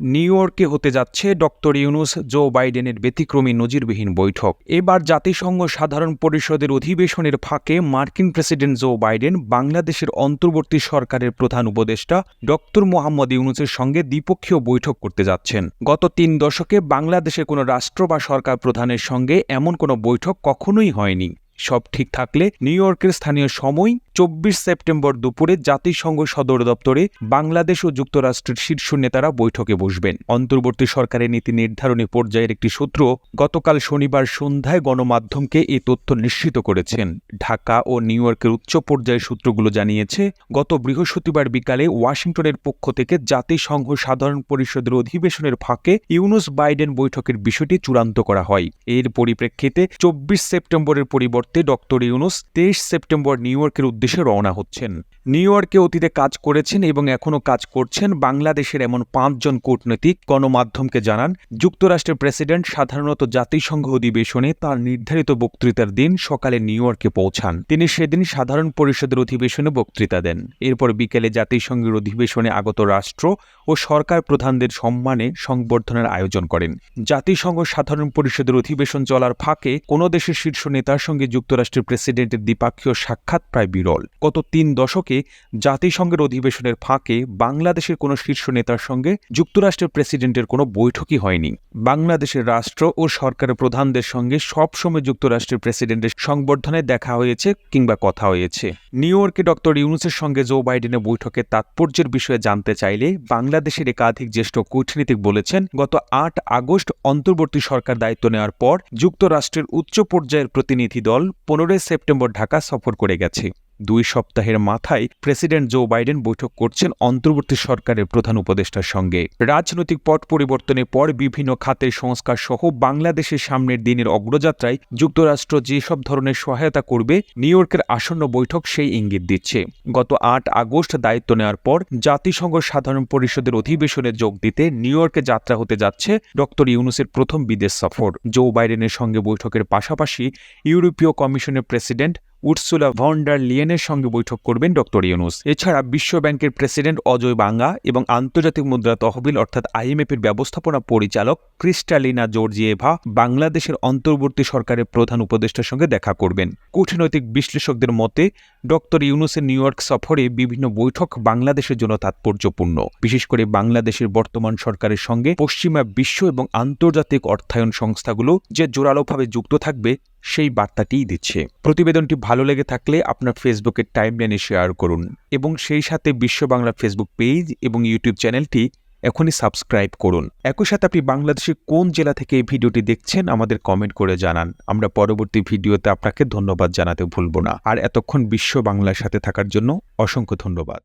New ইয়র্কে হতে যাচ্ছে ডক্টর ইউনুস জো বাইডেনের ব্যতিক্রমী নজিরবিহীন বৈঠক। এবার জাতিসংঘ সাধারণ পরিষদের অধিবেশনের ফাঁকে মার্কিন প্রেসিডেন্ট জো বাইডেন বাংলাদেশের অন্তর্বর্তী সরকারের প্রধান উপদেষ্টা ডক্টর মোহাম্মদ ইউনুসের সঙ্গে দ্বিপক্ষীয় বৈঠক করতে যাচ্ছেন। গত তিন দশকে বাংলাদেশের কোনো রাষ্ট্র বা সরকার প্রধানের সঙ্গে এমন কোনো বৈঠক কখনোই হয়নি। সব ঠিক থাকলে নিউ ইয়র্কের স্থানীয় সময় চব্বিশ সেপ্টেম্বর দুপুরে জাতিসংঘ সদর দপ্তরে বাংলাদেশ ও যুক্তরাষ্ট্রের শীর্ষ নেতারা বৈঠকে বসবেন। অন্তর্বর্তী সরকারের নীতি নির্ধারণী পর্যায়ের একটি সূত্র গতকাল শনিবার সন্ধ্যায় গণমাধ্যমকে এ তথ্য নিশ্চিত করেছেন। ঢাকা ও নিউ ইয়র্কের উচ্চ পর্যায়ের সূত্রগুলো জানিয়েছে, গত বৃহস্পতিবার বিকালে ওয়াশিংটনের পক্ষ থেকে জাতিসংঘ সাধারণ পরিষদের অধিবেশনের ফাঁকে ইউনুস বাইডেন বৈঠকের বিষয়টি চূড়ান্ত করা হয়। এর পরিপ্রেক্ষিতে চব্বিশ সেপ্টেম্বরের পরিবর্তে ডক্টর ইউনুস তেইশ সেপ্টেম্বর নিউ ইয়র্কের উদ্দেশ্যে রওনা হচ্ছেন। নিউ ইয়র্কে অতীতে কাজ করেছেন এবং এখনও কাজ করছেন বাংলাদেশের এমন পাঁচজন কূটনৈতিক। গণমাধ্যমকে জানান, যুক্তরাষ্ট্রের প্রেসিডেন্ট সাধারণত জাতিসংঘ অধিবেশনে তার নির্ধারিত বক্তৃতার দিন সকালে নিউ ইয়র্কে পৌঁছান। তিনি সেদিন সাধারণ পরিষদের অধিবেশনে বক্তৃতা দেন। এরপর বিকেলে জাতিসংঘের অধিবেশনে আগত রাষ্ট্র ও সরকার প্রধানদের সম্মানে সংবর্ধনার আয়োজন করেন। জাতিসংঘ সাধারণ পরিষদের অধিবেশন চলার ফাঁকে কোনো দেশের শীর্ষ নেতার সঙ্গে যুক্তরাষ্ট্রের প্রেসিডেন্টের দ্বিপাক্ষীয় সাক্ষাৎ প্রায় বিরল। গত তিন দশকে জাতিসংঘের অধিবেশনের ফাঁকে বাংলাদেশের কোনো শীর্ষ নেতার সঙ্গে যুক্তরাষ্ট্রের প্রেসিডেন্টের কোনো বৈঠকই হয়নি। বাংলাদেশের রাষ্ট্র ও সরকারের প্রধানদের সঙ্গে সবসময় যুক্তরাষ্ট্রের প্রেসিডেন্টের সংবর্ধনায় দেখা হয়েছে কিংবা কথা হয়েছে। নিউ ইয়র্কে ডক্টর ইউনুসের সঙ্গে জো বাইডেনের বৈঠকের তাৎপর্যের বিষয়ে জানতে চাইলে বাংলাদেশের একাধিক জ্যেষ্ঠ কূটনীতিক বলেছেন, গত আট আগস্ট অন্তর্বর্তী সরকার দায়িত্ব নেওয়ার পর যুক্তরাষ্ট্রের উচ্চ পর্যায়ের প্রতিনিধি দল পনেরোই সেপ্টেম্বর ঢাকা সফর করে গেছে। দুই সপ্তাহের মাথায় প্রেসিডেন্ট জো বাইডেন বৈঠক করছেন অন্তর্বর্তী সরকারের প্রধান উপদেষ্টার সঙ্গে। রাজনৈতিক পট পরিবর্তনের পর বিভিন্ন খাতের সংস্কার সহ বাংলাদেশের সামনের দিনের অগ্রযাত্রায় যুক্তরাষ্ট্র যেসব ধরনের সহায়তা করবে, নিউ ইয়র্কের আসন্ন বৈঠক সেই ইঙ্গিত দিচ্ছে। গত আট আগস্ট দায়িত্ব নেওয়ার পর জাতিসংঘ সাধারণ পরিষদের অধিবেশনে যোগ দিতে নিউ ইয়র্কে যাত্রা হতে যাচ্ছে ডক্টর ইউনুসের প্রথম বিদেশ সফর। জো বাইডেনের সঙ্গে বৈঠকের পাশাপাশি ইউরোপীয় কমিশনের প্রেসিডেন্ট উর্সুলা ভন্ডার লিয়েনের সঙ্গে বৈঠক করবেন ডক্টর ইউনুস। এছাড়া বিশ্ব ব্যাংকের প্রেসিডেন্ট অজয় বাঙ্গা এবং আন্তর্জাতিক মুদ্রা তহবিল অর্থাৎ আইএমএফের ব্যবস্থাপনা পরিচালক ক্রিস্টালিনা জর্জিয়েভা বাংলাদেশের অন্তর্বর্তী সরকারের প্রধান উপদেষ্টার সঙ্গে দেখা করবেন। কূটনৈতিক বিশ্লেষকদের মতে, ডক্টর ইউনুসের নিউ ইয়র্ক সফরে বিভিন্ন বৈঠক বাংলাদেশের জন্য তাৎপর্যপূর্ণ। বিশেষ করে বাংলাদেশের বর্তমান সরকারের সঙ্গে পশ্চিমা বিশ্ব এবং আন্তর্জাতিক অর্থায়ন সংস্থাগুলো যে জোরালোভাবে যুক্ত থাকবে সেই বার্তাটিই দিচ্ছে। প্রতিবেদনটি ভালো লেগে থাকলে আপনার ফেসবুকের টাইমলাইনে শেয়ার করুন এবং সেই সাথে বিশ্ব বাংলা ফেসবুক পেজ এবং ইউটিউব চ্যানেলটি এখনই সাবস্ক্রাইব করুন। একই সাথে আপনি বাংলাদেশের কোন জেলা থেকে এই ভিডিওটি দেখছেন আমাদের কমেন্ট করে জানান। আমরা পরবর্তী ভিডিওতে আপনাকে ধন্যবাদ জানাতে ভুলব না। আর এতক্ষণ বিশ্ব বাংলার সাথে থাকার জন্য অসংখ্য ধন্যবাদ।